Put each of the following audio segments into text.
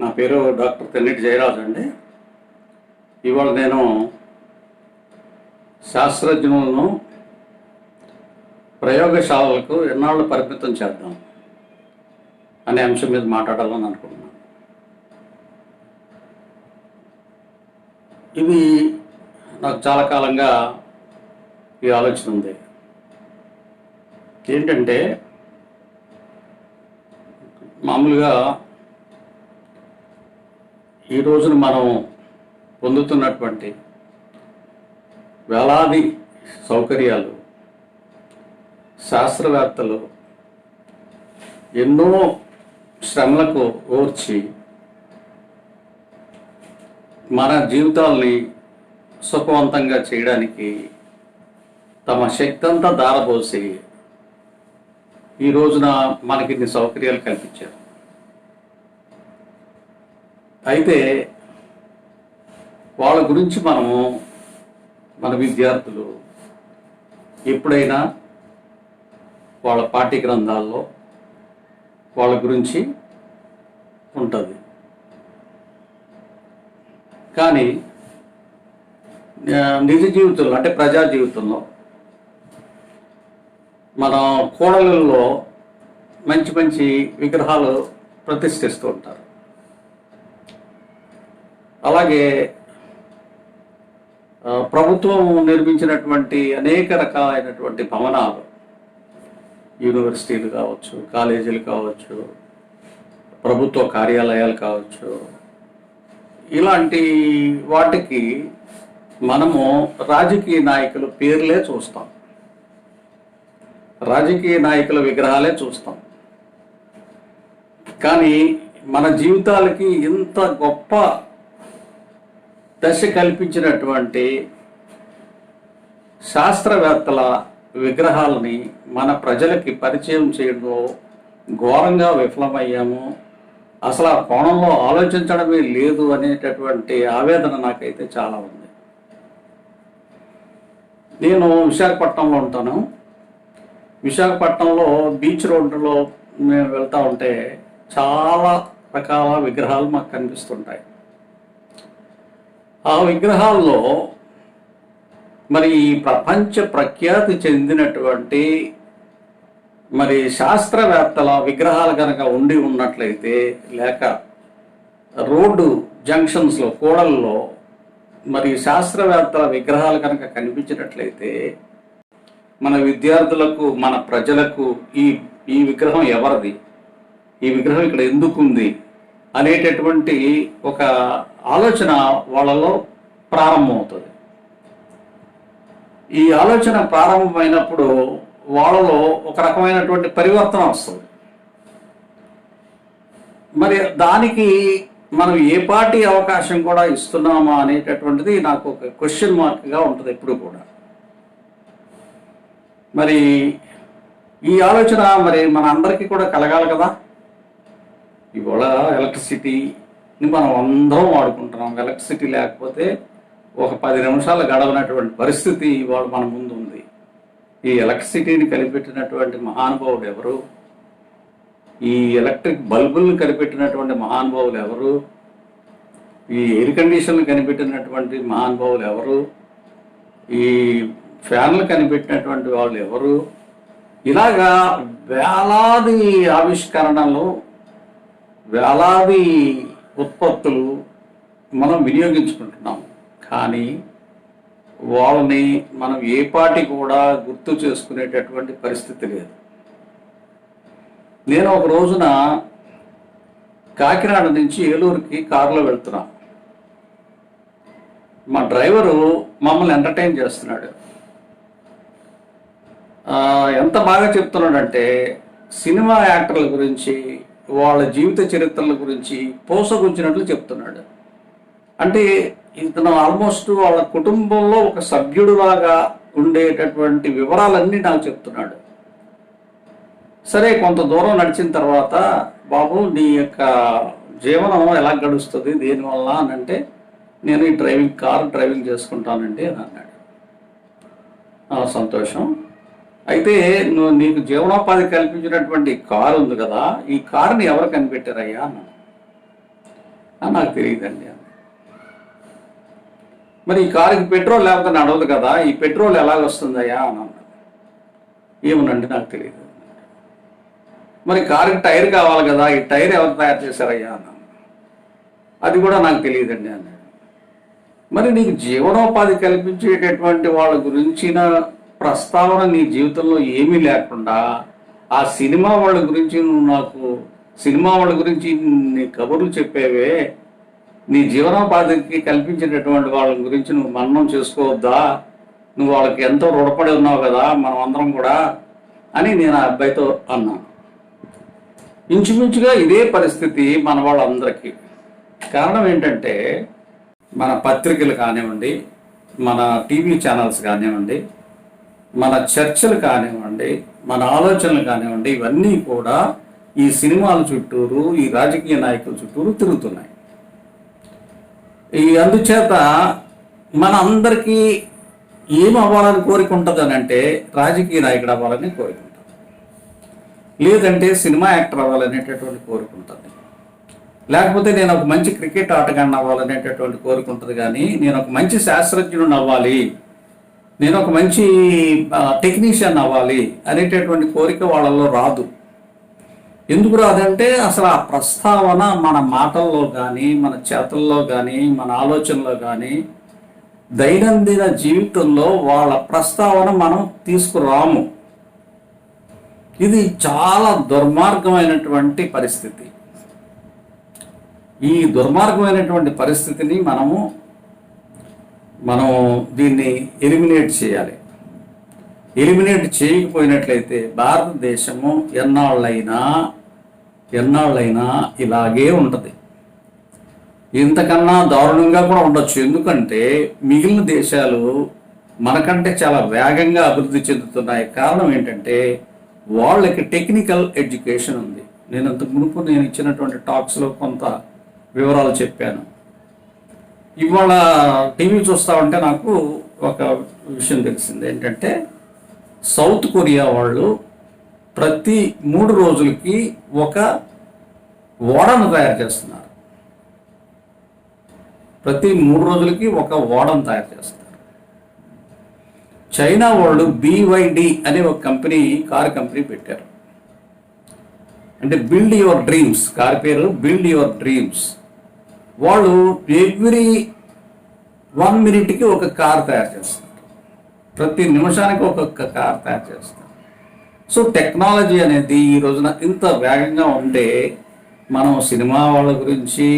నా పేరు డాక్టర్ తెన్నిటి జయరాజు అండి. ఇవాళ నేను శాస్త్రజ్ఞులను ప్రయోగశాలలకు ఎన్నాళ్ళు పరిమితం చేద్దాం అనే అంశం మీద మాట్లాడాలని అనుకుంటున్నాను. ఇది నాకు చాలా కాలంగా ఈ ఆలోచన ఉంది. ఏంటంటే మామూలుగా ఈ రోజున మనం పొందుతున్నటువంటి వేలాది సౌకర్యాలు శాస్త్రవేత్తలు ఎన్నో శ్రమలకు ఓర్చి మన జీవితాల్ని సుఖవంతంగా చేయడానికి తమ శక్తి అంతా దారపోసి ఈ రోజున మనకి ఇన్ని సౌకర్యాలు కల్పించారు. అయితే వాళ్ళ గురించి మనము మన విద్యార్థులు ఎప్పుడైనా వాళ్ళ పాఠ్య గ్రంథాల్లో వాళ్ళ గురించి ఉంటుంది. కానీ నిజ జీవితంలో అంటే ప్రజా జీవితంలో మన కోడలలో మంచి మంచి విగ్రహాలు ప్రతిష్ఠిస్తూ ఉంటారు. అలాగే ప్రభుత్వం నిర్మించినటువంటి అనేక రకాలైనటువంటి భవనాలు యూనివర్సిటీలు కావచ్చు కాలేజీలు కావచ్చు ప్రభుత్వ కార్యాలయాలు కావచ్చు ఇలాంటి వాటికి మనము రాజకీయ నాయకుల పేర్లే చూస్తాం. రాజకీయ నాయకుల విగ్రహాలే చూస్తాం. కానీ మన జీవితాలకి ఇంత గొప్ప దశ కల్పించినటువంటి శాస్త్రవేత్తల విగ్రహాలని మన ప్రజలకి పరిచయం చేయడంలో ఘోరంగా విఫలమయ్యాము. అసలు ఆ కోణంలో ఆలోచించడమే లేదు అనేటటువంటి ఆవేదన నాకైతే చాలా ఉంది. నేను విశాఖపట్నంలో ఉంటాను. విశాఖపట్నంలో బీచ్ రోడ్డులో మేము వెళ్తా ఉంటే చాలా రకాల విగ్రహాలు మాకు కనిపిస్తుంటాయి. ఆ విగ్రహాల్లో మరి ఈ ప్రపంచ ప్రఖ్యాతి చెందినటువంటి మరి శాస్త్రవేత్తల విగ్రహాలు కనుక ఉండి ఉన్నట్లయితే లేక రోడ్డు జంక్షన్స్లో కూడల్లో మరి శాస్త్రవేత్తల విగ్రహాలు కనుక కనిపించినట్లయితే మన విద్యార్థులకు మన ప్రజలకు ఈ ఈ విగ్రహం ఎవరిది? ఈ విగ్రహం ఇక్కడ ఎందుకుంది? అనేటటువంటి ఒక ఆలోచన వాళ్ళలో ప్రారంభమవుతుంది. ఈ ఆలోచన ప్రారంభమైనప్పుడు వాళ్ళలో ఒక రకమైనటువంటి పరివర్తన వస్తుంది. మరి దానికి మనం ఏ పార్టీ అవకాశం కూడా ఇస్తున్నామా అనేటటువంటిది నాకు ఒక క్వశ్చన్ మార్క్గా ఉంటుంది ఎప్పుడు కూడా. మరి ఈ ఆలోచన మరి మన అందరికీ కూడా కలగాలి కదా? ఇవాళ ఎలక్ట్రిసిటీ మనం అందరం వాడుకుంటున్నాం ఎలక్ట్రిసిటీ లేకపోతే ఒక పది నిమిషాలు గడవనటువంటి పరిస్థితి ఇవాళ మన ముందు ఉంది. ఈ ఎలక్ట్రిసిటీని కనిపెట్టినటువంటి మహానుభావుడు ఎవరు? ఈ ఎలక్ట్రిక్ బల్బుల్ని కనిపెట్టినటువంటి మహానుభావులు ఎవరు? ఈ ఎయిర్ కండిషన్లు కనిపెట్టినటువంటి మహానుభావులు ఎవరు? ఈ ఫ్యాన్లు కనిపెట్టినటువంటి వాళ్ళు ఎవరు? ఇలాగా వేలాది ఆవిష్కరణలు వేలాది ఉత్పత్తులు మనం వినియోగించుకుంటున్నాం కానీ వాళ్ళని మనం ఏ పాటి కూడా గుర్తు చేసుకునేటటువంటి పరిస్థితి లేదు. నేను ఒక రోజున కాకినాడ నుంచి ఏలూరుకి కారులో వెళ్తున్నా. మా డ్రైవరు మమ్మల్ని ఎంటర్టైన్ చేస్తున్నాడు. ఎంత బాగా చెప్తున్నాడంటే సినిమా యాక్టర్ల గురించి వాళ్ళ జీవిత చరిత్రల గురించి పోసగుంచినట్లు చెప్తున్నాడు. అంటే ఇతను ఆల్మోస్ట్ వాళ్ళ కుటుంబంలో ఒక సభ్యుడులాగా ఉండేటటువంటి వివరాలన్నీ నాకు చెప్తున్నాడు. సరే కొంత దూరం నడిచిన తర్వాత బాబు నీ యొక్క జీవనం ఎలా గడుస్తుంది? దేనివల్ల? అని అంటే నేను ఈ డ్రైవింగ్ కార్ డ్రైవింగ్ చేసుకుంటానండి అని అన్నాడు. సంతోషం. అయితే నువ్వు నీకు జీవనోపాధి కల్పించినటువంటి కారు ఉంది కదా ఈ కారుని ఎవరు కనిపెట్టారయ్యా అన్నాడు. నాకు తెలియదండి మరి ఈ కారుకి పెట్రోల్ లేకపోతే నడవదు కదా ఈ పెట్రోల్ ఎలాగ వస్తుందయ్యా అని అన్నాడు. ఏమనండి నాకు తెలియదు. మరి కారుకి టైర్ కావాలి కదా ఈ టైర్ ఎవరు తయారు చేశారయ్యా అన్నాను అది కూడా నాకు తెలియదండి అన్నాడు. మరి నీకు జీవనోపాధి కల్పించేటటువంటి వాళ్ళ గురించిన ప్రస్తావన నీ జీవితంలో ఏమీ లేకుండా ఆ సినిమా వాళ్ళ గురించి నువ్వు నాకు సినిమా వాళ్ళ గురించి నీ కబుర్లు చెప్పేవే. నీ జీవనోపాధికి కల్పించినటువంటి వాళ్ళ గురించి నువ్వు మన్నం చేసుకోవద్దా? నువ్వు వాళ్ళకి ఎంతో రుణపడి ఉన్నావు కదా మనం అందరం కూడా అని నేను ఆ అబ్బాయితో అన్నాను. ఇంచుమించుగా ఇదే పరిస్థితి మన వాళ్ళందరికీ. కారణం ఏంటంటే మన పత్రికలు కానివ్వండి మన టీవీ ఛానల్స్ కానివ్వండి మన చర్చలు కానివ్వండి మన ఆలోచనలు కానివ్వండి ఇవన్నీ కూడా ఈ సినిమాల చుట్టూరు ఈ రాజకీయ నాయకుల చుట్టూరు తిరుగుతున్నాయి. ఈ అందుచేత మన అందరికీ ఏం అవ్వాలని కోరిక ఉంటుంది అని అంటే రాజకీయ నాయకుడు అవ్వాలని కోరిక ఉంటుంది. లేదంటే సినిమా యాక్టర్ అవ్వాలనేటటువంటి కోరిక ఉంటుంది. లేకపోతే నేను ఒక మంచి క్రికెట్ ఆటగాడిని అవ్వాలనేటటువంటి కోరిక ఉంటుంది కానీ నేను ఒక మంచి శాస్త్రజ్ఞుడిని అవ్వాలి. నేను ఒక మంచి టెక్నీషియన్ అవ్వాలి అనేటటువంటి కోరిక వాళ్ళలో రాదు. ఎందుకు రాదంటే అసలు ఆ ప్రస్తావన మన మాటల్లో కానీ మన చేతల్లో కానీ మన ఆలోచనలో కానీ దైనందిన జీవితంలో వాళ్ళ ప్రస్తావన మనం తీసుకురాము. ఇది చాలా దుర్మార్గమైనటువంటి పరిస్థితి. ఈ దుర్మార్గమైనటువంటి పరిస్థితిని మనము మనం దీన్ని ఎలిమినేట్ చేయాలి. ఎలిమినేట్ చేయకపోయినట్లయితే భారతదేశము ఎన్నాళ్ళైనా ఎన్నాళ్ళైనా ఇలాగే ఉంటుంది. ఇంతకన్నా దారుణంగా కూడా ఉండొచ్చు. ఎందుకంటే మిగిలిన దేశాలు మనకంటే చాలా వేగంగా అభివృద్ధి చెందుతున్నాయి. కారణం ఏంటంటే వాళ్ళకి టెక్నికల్ ఎడ్యుకేషన్ ఉంది. నేను అంతకు మునుపు నేను ఇచ్చినటువంటి టాక్స్లో కొంత వివరాలు చెప్పాను. ఇవాళ టీవీ చూస్తా ఉంటే నాకు ఒక విషయం తెలిసింది. ఏంటంటే సౌత్ కొరియా వాళ్ళు ప్రతి మూడు రోజులకి ఒక ఓడను తయారు చేస్తున్నారు. ప్రతి మూడు రోజులకి ఒక ఓడను తయారు చేస్తున్నారు. చైనా వాళ్ళు బీవైడి అనే ఒక కంపెనీ కార్ కంపెనీ పెట్టారు. అంటే బిల్డ్ యువర్ డ్రీమ్స్ కార్ పేరు బిల్డ్ యువర్ డ్రీమ్స్. వాళ్ళు ఎవ్రీ వన్ మినిట్కి ఒక కార్ తయారు చేస్తారు ప్రతి నిమిషానికి ఒక్కొక్క కార్ తయారు చేస్తారు సో టెక్నాలజీ అనేది ఈ రోజున ఇంత వేగంగా ఉంటే మనం సినిమా వాళ్ళ గురించి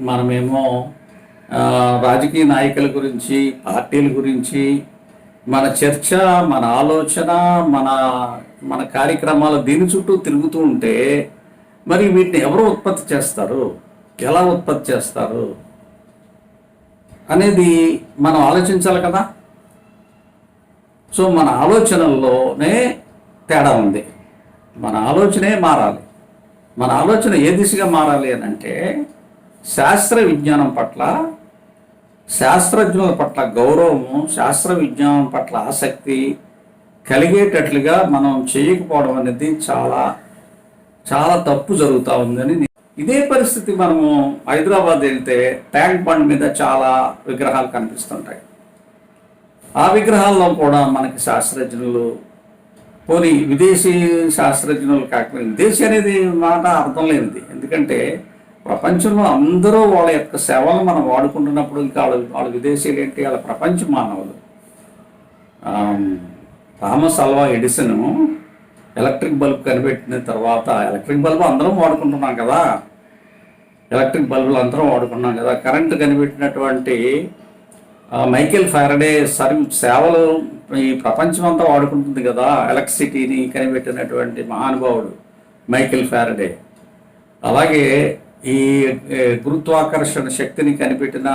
మనమేమో రాజకీయ నాయకుల గురించి పార్టీల గురించి మన చర్చ మన ఆలోచన మన మన కార్యక్రమాలు దీని చుట్టూ తిరుగుతూ ఉంటే మరి వీటిని ఎవరు ఉత్పత్తి చేస్తారు? ఎలా ఉత్పత్తి చేస్తారు అనేది మనం ఆలోచించాలి కదా. సో మన ఆలోచనల్లోనే తేడా ఉంది. మన ఆలోచనే మారాలి. మన ఆలోచన ఏ దిశగా మారాలి అని అంటే శాస్త్ర విజ్ఞానం పట్ల శాస్త్రజ్ఞుల పట్ల గౌరవము శాస్త్ర విజ్ఞానం పట్ల ఆసక్తి కలిగేటట్లుగా మనం చేయకపోవడం అనేది చాలా చాలా తప్పు జరుగుతూ ఉందని ఇదే పరిస్థితి మనము హైదరాబాద్ వెళ్తే ట్యాంక్ బండ్ మీద చాలా విగ్రహాలు కనిపిస్తుంటాయి. ఆ విగ్రహాల్లో కూడా మనకి శాస్త్రజ్ఞులు పోనీ విదేశీ శాస్త్రజ్ఞులు కాకపోతే విదేశీ అనేది మాట అర్థం లేనిది. ఎందుకంటే ప్రపంచంలో అందరూ వాళ్ళ యొక్క సేవలు మనం వాడుకుంటున్నప్పుడు ఇంకా వాళ్ళు వాళ్ళు విదేశీయులు ఏంటి? వాళ్ళ ప్రపంచ మానవులు. Thomas Alva Edison electric bulb కనిపెట్టిన తర్వాత ఎలక్ట్రిక్ బల్బ్ అందరం వాడుకుంటున్నాం కదా. ఎలక్ట్రిక్ బల్బులు అందరం వాడుకున్నాం కదా. కరెంటు కనిపెట్టినటువంటి మైకేల్ ఫారడే సర్వ్ సేవలు ఈ ప్రపంచం అంతా వాడుకుంటుంది కదా. ఎలక్ట్రిసిటీని కనిపెట్టినటువంటి మహానుభావుడు మైకేల్ ఫారడే అలాగే ఈ గురుత్వాకర్షణ శక్తిని కనిపెట్టిన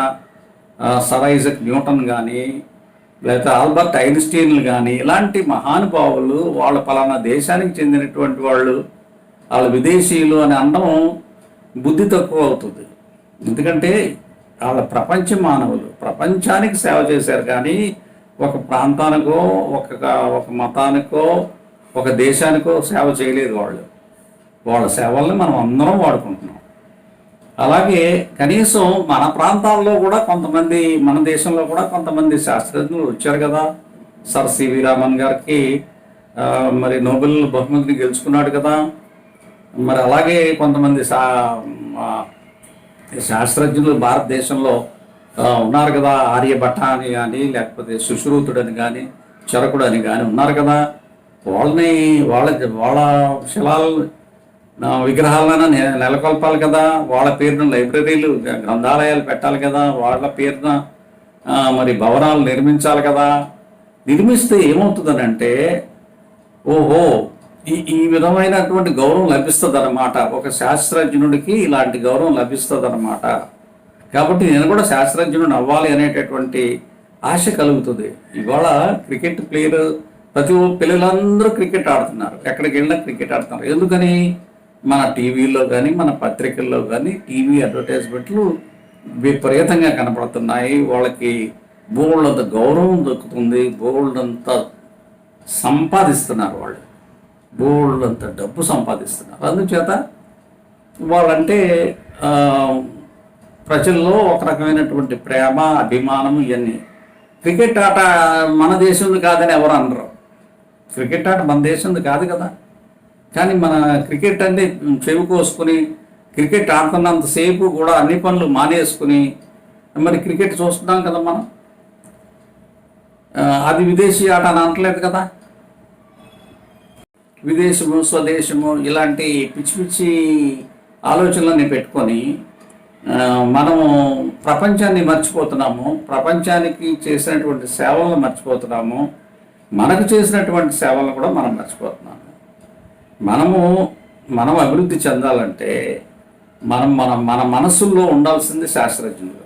సర్ ఐజక్ న్యూటన్ కానీ లేకపోతే ఆల్బర్ట్ ఐన్స్టీన్లు కానీ ఇలాంటి మహానుభావులు వాళ్ళ పలానా దేశానికి చెందినటువంటి వాళ్ళు వాళ్ళ విదేశీయులు అని అనడం బుద్ధి తక్కువ అవుతుంది. ఎందుకంటే వాళ్ళ ప్రపంచ మానవులు ప్రపంచానికి సేవ చేశారు కానీ ఒక ప్రాంతానికో ఒక ఒక మతానికో ఒక దేశానికో సేవ చేయలేదు వాళ్ళు. వాళ్ళ సేవల్ని మనం అందరం వాడుకుంటున్నాం. అలాగే కనీసం మన ప్రాంతాల్లో కూడా కొంతమంది మన దేశంలో కూడా కొంతమంది శాస్త్రజ్ఞులు వచ్చారు కదా. సర్ సివి రామన్ గారికి మరి నోబెల్ బహుమతిని గెలుచుకున్నాడు కదా. మరి అలాగే కొంతమంది శా శాస్త్రజ్ఞులు భారతదేశంలో ఉన్నారు కదా. ఆర్యభట్ట అని కానీ లేకపోతే సుశ్రూతుడు అని కానీ చరకుడు అని కానీ ఉన్నారు కదా. వాళ్ళని వాళ్ళ వాళ్ళ శిలాలు విగ్రహాలను నెలకొల్పాలి కదా. వాళ్ళ పేరున లైబ్రరీలు గ్రంథాలయాలు పెట్టాలి కదా. వాళ్ళ పేరున మరి భవనాలు నిర్మించాలి కదా. నిర్మిస్తే ఏమవుతుందనంటే ఓహో ఈ ఈ విధమైనటువంటి గౌరవం లభిస్తుంది అనమాట ఒక శాస్త్రజ్ఞుడికి ఇలాంటి గౌరవం లభిస్తుంది అనమాట కాబట్టి నేను కూడా శాస్త్రజ్ఞుడిని అవ్వాలి అనేటటువంటి ఆశ కలుగుతుంది. ఇవాళ క్రికెట్ ప్లేయర్ ప్రతి పిల్లలందరూ క్రికెట్ ఆడుతున్నారు. ఎక్కడికి వెళ్ళినా క్రికెట్ ఆడుతున్నారు. ఎందుకని? మన టీవీలో కానీ మన పత్రికల్లో కానీ టీవీ అడ్వర్టైజ్మెంట్లు విపరీతంగా కనపడుతున్నాయి. వాళ్ళకి బోల్డంత గౌరవం దొక్కుతుంది. బోల్డంత సంపాదిస్తున్నారు వాళ్ళు. బోల్డంత డబ్బు సంపాదిస్తున్నారు. అందుచేత వాళ్ళంటే ప్రజల్లో ఒక రకమైనటువంటి ప్రేమ అభిమానం ఇవన్నీ క్రికెట్ ఆట మన దేశంది కాదని ఎవరు అనరు. క్రికెట్ ఆట మన దేశంది కాదు కదా. కానీ మన క్రికెట్ అంటే చెవి కోసుకుని క్రికెట్ ఆడుతున్నంతసేపు కూడా అన్ని పనులు మానేసుకుని మరి క్రికెట్ చూస్తున్నాం కదా మనం. అది విదేశీ ఆట అని అనట్లేదు కదా. విదేశము స్వదేశము ఇలాంటి పిచ్చి పిచ్చి ఆలోచనలన్నీ పెట్టుకొని మనము ప్రపంచాన్ని మర్చిపోతున్నాము ప్రపంచానికి చేసినటువంటి సేవలను మర్చిపోతున్నాము మనకు చేసినటువంటి సేవలను కూడా మనం మర్చిపోతున్నాము. మనము మనం అభివృద్ధి చెందాలంటే మనం మన మన మనసుల్లో ఉండాల్సింది శాస్త్రజ్ఞులు.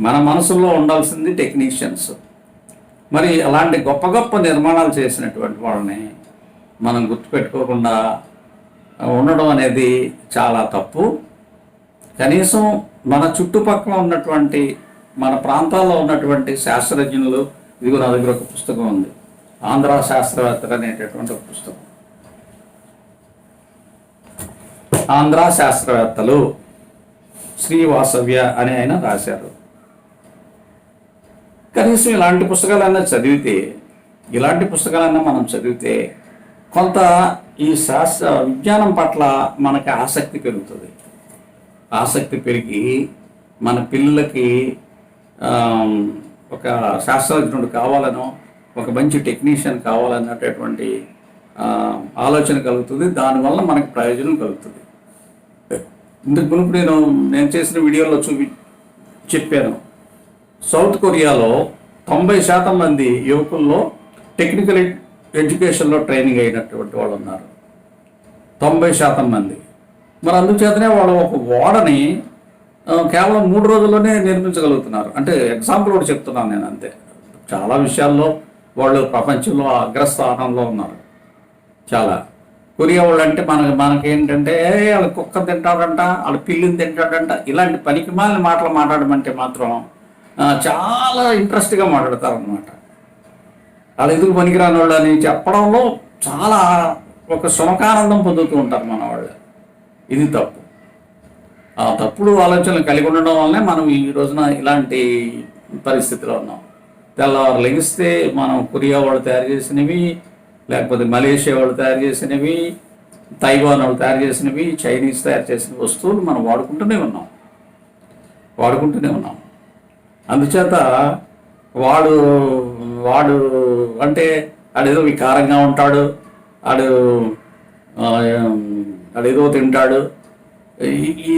మన మనసుల్లో ఉండాల్సింది టెక్నీషియన్స్. మరి అలాంటి గొప్ప గొప్ప నిర్మాణాలు చేసినటువంటి వాళ్ళని మనం గుర్తుపెట్టుకోకుండా ఉండడం అనేది చాలా తప్పు. కనీసం మన చుట్టుపక్కల ఉన్నటువంటి మన ప్రాంతాల్లో ఉన్నటువంటి శాస్త్రజ్ఞులు ఇదిగో నా దగ్గర ఒక పుస్తకం ఉంది. ఆంధ్ర శాస్త్రవేత్తలు అనేటటువంటి ఒక పుస్తకం. ఆంధ్ర శాస్త్రవేత్తలు శ్రీవాసవ్య అని ఆయన రాశారు. కనీసం ఇలాంటి పుస్తకాలన్నా చదివితే ఇలాంటి పుస్తకాలన్నా మనం చదివితే కొంత ఈ శాస్త్ర విజ్ఞానం పట్ల మనకి ఆసక్తి పెరుగుతుంది. ఆసక్తి పెరిగి మన పిల్లలకి ఒక శాస్త్రజ్ఞుడు కావాలనో ఒక మంచి టెక్నీషియన్ కావాలన్నటువంటి ఆలోచన కలుగుతుంది. దానివల్ల మనకు ప్రయోజనం కలుగుతుంది. ఇంతకు మునుపు నేను నేను చేసిన వీడియోలో చూపి చెప్పాను. సౌత్ కొరియాలో తొంభై శాతం మంది యువకుల్లో టెక్నికల్ ఎడ్యుకేషన్లో ట్రైనింగ్ అయినటువంటి వాళ్ళు ఉన్నారు. తొంభై శాతం మంది. మరి అందుచేతనే వాళ్ళు ఒక ఓడని కేవలం మూడు రోజుల్లోనే నిర్మించగలుగుతున్నారు. అంటే ఎగ్జాంపుల్ ఒకటి చెప్తున్నాను నేను అంతే. చాలా విషయాల్లో వాళ్ళు ప్రపంచంలో అగ్రస్థానంలో ఉన్నారు. చాలా. కొరియా వాళ్ళు అంటే మనకి మనకేంటంటే వాళ్ళు కుక్క తింటాడంట వాళ్ళు పిల్లిని తింటాడంట ఇలాంటి పనికిమాలిన మాటలు మాట్లాడమంటే మాత్రం చాలా ఇంట్రెస్ట్గా మాట్లాడతారు అనమాట వాళ్ళు ఎందుకు పనికిరాని వాళ్ళు అని చెప్పడంలో చాలా ఒక సుమకానందం పొందుతూ ఉంటారు మన వాళ్ళు ఇది తప్పు. ఆ తప్పుడు ఆలోచనలు కలిగి ఉండడం వల్లనే మనం ఈ రోజున ఇలాంటి పరిస్థితిలో ఉన్నాం. తెల్లవారు లెగిస్తే మనం కొరియా వాళ్ళు తయారు చేసినవి లేకపోతే మలేషియా వాళ్ళు తయారు చేసినవి తైవాన్ వాళ్ళు తయారు చేసినవి చైనీస్ తయారు చేసిన వస్తువులు మనం వాడుకుంటూనే ఉన్నాం. వాడుకుంటూనే ఉన్నాం. అందుచేత వాడు వాడు అంటే ఆడేదో వికారంగా ఉంటాడు ఆడు ఆ, ఆడేదో తింటాడు. ఈ- ఈ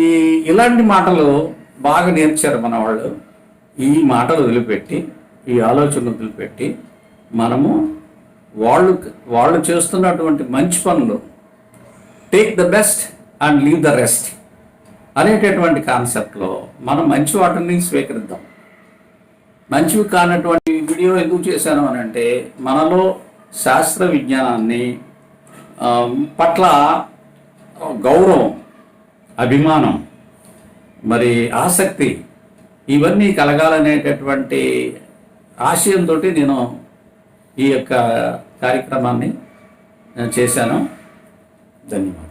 ఇలాంటి మాటలు బాగా నేర్చారు మన వాళ్ళు. ఈ మాటలు వదిలిపెట్టి ఈ ఆలోచన వదిలిపెట్టి మనము వాళ్ళు వాళ్ళు చేస్తున్నటువంటి మంచి పనులు take the best and leave the rest అనేటటువంటి కాన్సెప్ట్లో మనం మంచి వాటిని స్వీకరిద్దాం. మంచివి కానటువంటి వీడియో ఎందుకు చేశాను అని అంటే మనలో శాస్త్ర విజ్ఞానాన్ని పట్ల గౌరవం అభిమానం మరి ఆసక్తి ఇవన్నీ కలగాలనేటటువంటి ఆశయంతో నేను ఈ యొక్క కార్యక్రమాన్ని చేశాను. ధన్యవాదాలు.